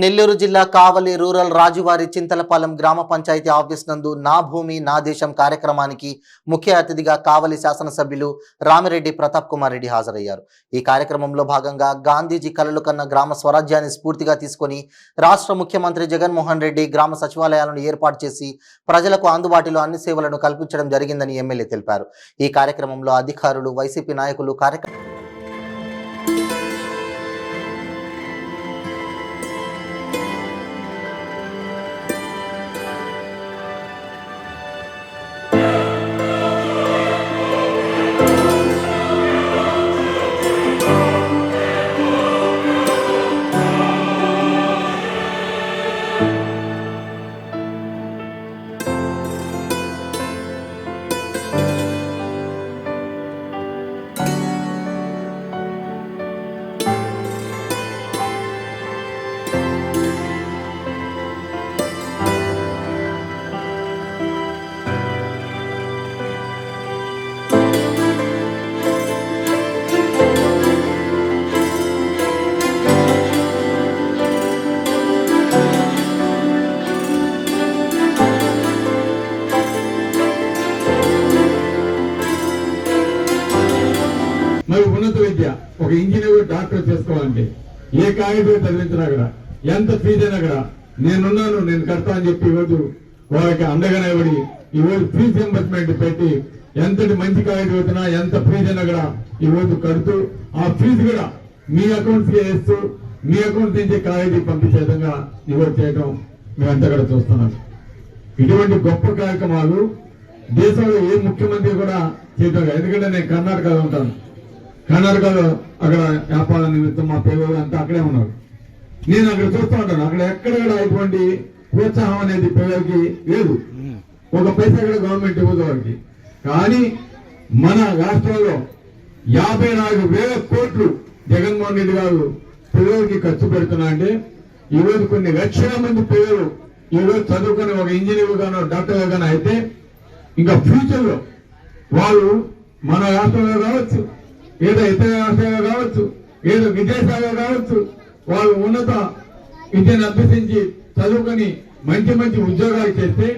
నెల్లూరు జిల్లా కావలి రూరల్ రాజువారి చింతలపాలెం గ్రామ పంచాయతీ ఆఫీస్ నందు నా భూమి నా దేశం కార్యక్రమానికి ముఖ్య అతిథిగా కావలి శాసనసభ్యులు రామిరెడ్డి ప్రతాప్ కుమార్ రెడ్డి హాజరయ్యారు. ఈ కార్యక్రమంలో భాగంగా గాంధీజీ కలలు కన్న గ్రామ స్వరాజ్యాన్ని స్ఫూర్తిగా తీసుకొని రాష్ట్ర ముఖ్యమంత్రి జగన్మోహన్ రెడ్డి గ్రామ సచివాలయాలను ఏర్పాటు చేసి ప్రజలకు అందుబాటులో అన్ని సేవలను కల్పించడం జరిగిందని ఎమ్మెల్యే తెలిపారు. ఈ కార్యక్రమంలో అధికారులు వైసీపీ నాయకులు కార్యక్రమం మరి ఉన్నత విద్య ఒక ఇంజనీర్ డాక్టర్ చేసుకోవాలంటే ఏ కాగితం చదివించినా కూడా ఎంత ఫీజు అయినా కూడా నేనున్నాను నేను కడతా అని చెప్పి ఈరోజు వాళ్ళకి అండగా నిలబడి ఈరోజు ఫీజు రింబర్స్మెంట్ పెట్టి ఎంతటి మంచి కాగితం వచ్చినా ఎంత ఫీజు అయినా కూడా ఈ కడుతూ ఆ ఫీజు కూడా మీ అకౌంట్స్ వేస్తూ మీ అకౌంట్ నుంచి కాగితం పంపించే విధంగా ఈరోజు చేయడం మేమంతా కూడా చూస్తున్నాం. ఇటువంటి గొప్ప కార్యక్రమాలు దేశంలో ఏ ముఖ్యమంత్రి కూడా చేయటం ఎందుకంటే నేను కర్ణాటకలో ఉంటాను. కర్ణాటకలో అక్కడ వ్యాపార నిమిత్తం మా పిల్లలు అంతా అక్కడే ఉన్నారు. నేను అక్కడ చూస్తూ ఉంటాను. అక్కడ ఎక్కడ కూడా ఇటువంటి ప్రోత్సాహం అనేది పిల్లలకి లేదు. ఒక పైసా కూడా గవర్నమెంట్ ఇవ్వదు వారికి కానీ మన రాష్ట్రంలో యాభై నాలుగు వేల కోట్లు జగన్మోహన్ రెడ్డి గారు పిల్లలకి ఖర్చు పెడుతున్నా అంటే ఈరోజు కొన్ని లక్షల మంది పిల్లలు ఈరోజు చదువుకుని ఒక ఇంజనీర్ గానో డాక్టర్ గానో అయితే ఇంకా ఫ్యూచర్లో వాళ్ళు మన రాష్ట్రంలో కావచ్చు ఏదో ఇతర రాష్ట్రాల్లో కావచ్చు ఏదో విదేశాల్లో కావచ్చు వాళ్ళు ఉన్నత విద్యను అభ్యసించి చదువుకొని మంచి మంచి ఉద్యోగాలు చేస్తే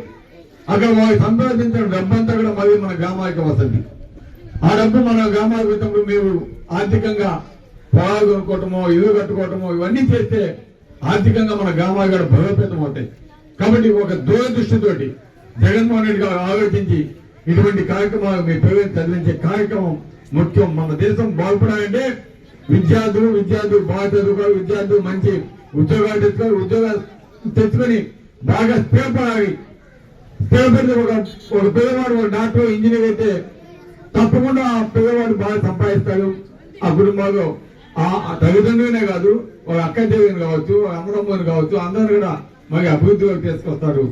అక్కడ వాళ్ళు సంపాదించిన డబ్బంతా కూడా మళ్ళీ మన గ్రామానికి వస్తుంది. ఆ డబ్బు మన గ్రామాలకు వచ్చినప్పుడు మీరు ఆర్థికంగా పొలాలు కొనుక్కోవటమో ఇల్లు కట్టుకోవటమో ఇవన్నీ చేస్తే ఆర్థికంగా మన గ్రామాలు కూడా బలోపేతం అవుతాయి. కాబట్టి ఒక దూరదృష్టితోటి జగన్మోహన్ రెడ్డి గారు ఆలోచించి ఇటువంటి కార్యక్రమాలు మీ పిల్లల్ని చదివించే కార్యక్రమం ముఖ్యం. మన దేశం బాగుపడాలంటే విద్యార్థులు విద్యార్థులు బాగా చదువుకోవాలి విద్యార్థులు మంచి ఉద్యోగాలు తెచ్చుకోవాలి ఉద్యోగాలు తెచ్చుకొని బాగా స్థిరపడాలి స్థిరపడితే ఒక ఒక పిల్లవాడు ఒక డాక్టర్ ఇంజనీర్ అయితే తప్పకుండా ఆ పిల్లవాడు బాగా సంపాదిస్తాడు. ఆ కుటుంబాల్లో ఆ ఆ తల్లిదండ్రులనే కాదు ఒక అక్క చెల్లిని కావచ్చు ఒక అమ్మడమ్మని కావచ్చు అందరూ కూడా మరి అభివృద్ధిలోకి తీసుకొస్తారు.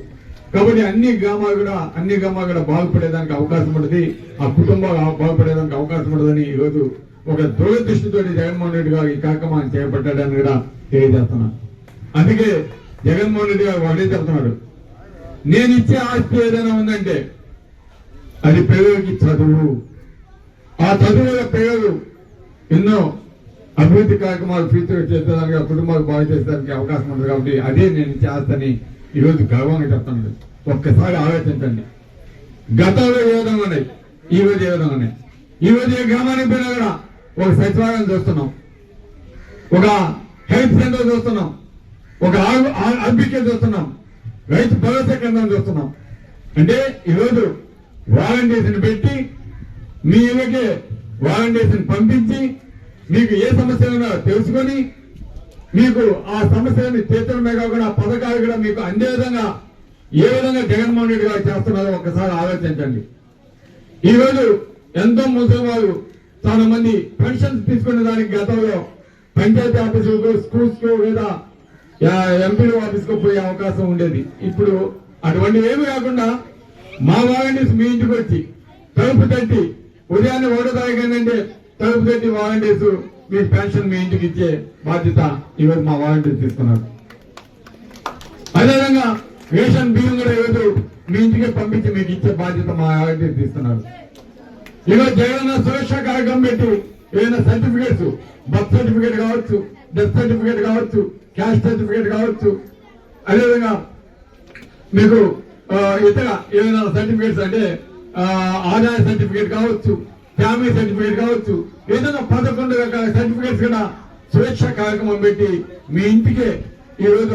కాబట్టి అన్ని గ్రామాలు కూడా అన్ని గ్రామాలు కూడా బాగుపడేదానికి అవకాశం ఉంటుంది. ఆ కుటుంబాలు బాగుపడేదానికి అవకాశం ఉంటుందని ఈరోజు ఒక దూరదృష్టితో జగన్మోహన్ రెడ్డి గారు ఈ కార్యక్రమాన్ని చేపట్టాడని కూడా తెలియజేస్తున్నా అందుకే జగన్మోహన్ రెడ్డి గారు ఒకటే చెప్తున్నాడు. నేను ఇచ్చే ఆస్తి ఏదైనా ఉందంటే అది పిల్లలకి చదువు. ఆ చదువుల వల్ల పిల్లలు ఎన్నో అభివృద్ధి కార్యక్రమాలు ఫ్యూచర్ చేసేదానికి కుటుంబాలు బాగు చేసేదానికి అవకాశం ఉంది కాబట్టి అదే నేను చేస్తానని ఈరోజు గర్వంగా చెప్తాను ఒక్కసారి ఆలోచించండి. గతంలో ఏ విధంగా ఉన్నాయి? ఈ రోజు ఏ విధంగా ఉన్నాయి? ఈ రోజు ఏ గ్రామానికి పోయినా కూడా ఒక సచివాలయం చూస్తున్నాం. ఒక హెల్త్ సెంటర్ చూస్తున్నాం. ఒక అర్బికే చూస్తున్నాం. రైతు భరోసా కేంద్రం చూస్తున్నాం. అంటే ఈరోజు వాలంటీర్స్ని పెట్టి మీ ఇళ్ళకి వాలంటీర్స్ని పంపించి మీకు ఏ సమస్య ఉన్నా తెలుసుకొని మీకు ఆ సమస్యలను తీర్చడమే కాకుండా పథకాలు కూడా మీకు అందే విధంగా ఏ విధంగా జగన్మోహన్ రెడ్డి గారు చేస్తున్నారో ఒకసారి ఆలోచించండి. ఈ రోజు ఎంతో ముసలి వారు చాలా మంది పెన్షన్స్ తీసుకునే దానికి గతంలో పంచాయతీ ఆఫీసులకు స్కూల్స్కు లేదా ఎంపీల ఆఫీస్కు పోయే అవకాశం ఉండేది. ఇప్పుడు అటువంటివి ఏమి కాకుండా మా వాలంటీర్స్ మీ ఇంటికి వచ్చి తలుపు తట్టి ఉదయాన్నే ఒకటో తారీఖు ఏంటంటే తలుపు వాలంటీర్స్ మీ పెన్షన్ మీ ఇంటికి ఇచ్చే బాధ్యత ఈరోజు మా వాలంటీర్స్ తీసుకున్నారు అదేవిధంగా రేషన్ బియ్యం కూడా ఈరోజు మీ ఇంటికి పంపించి మీకు ఇచ్చే బాధ్యత మా వాలంటీర్స్ తీసుకున్నారు ఈరోజు జగన్ సురక్ష కార్యక్రమం పెట్టి ఏదైనా సర్టిఫికేట్స్ బర్త్ సర్టిఫికేట్ కావచ్చు డెత్ సర్టిఫికేట్ కావచ్చు క్యాస్ట్ సర్టిఫికేట్ కావచ్చు అదేవిధంగా మీకు ఇతర ఏదైనా సర్టిఫికేట్స్ అంటే ఆదాయ సర్టిఫికేట్ కావచ్చు ఫ్యామిలీ సర్టిఫికేట్ కావచ్చు. ఏదైనా పదకొండు రకాల సర్టిఫికేట్స్ కూడా స్వేచ్ఛ కార్యక్రమం పెట్టి మీ ఇంటికే ఈ రోజు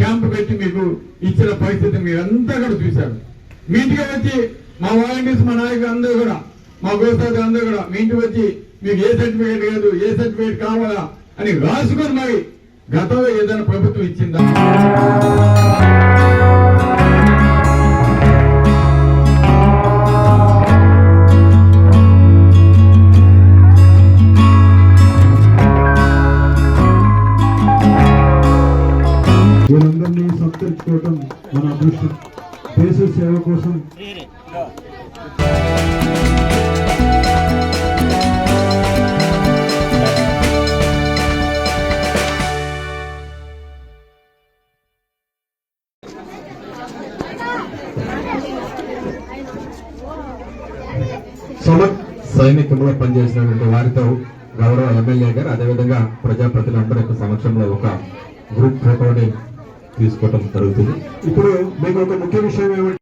క్యాంప్ పెట్టి మీకు ఇచ్చిన పరిస్థితి మీరంతా కూడా చూశారు. మీ ఇంటికి వచ్చి మా వాలంటీర్స్ మా నాయకులు అందరూ కూడా మా గోసాదులు అందరూ కూడా మీ ఇంటికి వచ్చి మీకు ఏ సర్టిఫికేట్ లేదు ఏ సర్టిఫికేట్ కావాలా అని రాసుకొని మరి గతంలో ఏదైనా ప్రభుత్వం ఇచ్చిందా? వీరందరినీ సత్కరించుకోవటం మన అదృష్టం. దేశ సేవ కోసం సైనికంలో పనిచేసినటువంటి వారితో గౌరవ ఎమ్మెల్యే గారు అదేవిధంగా ప్రజాప్రతినిధులందరి యొక్క సమక్షంలో ఒక గ్రూప్ ఫోటోని తీసుకోవటం జరుగుతుంది. ఇప్పుడు మీకు ఒక ముఖ్య విషయం ఏమిటి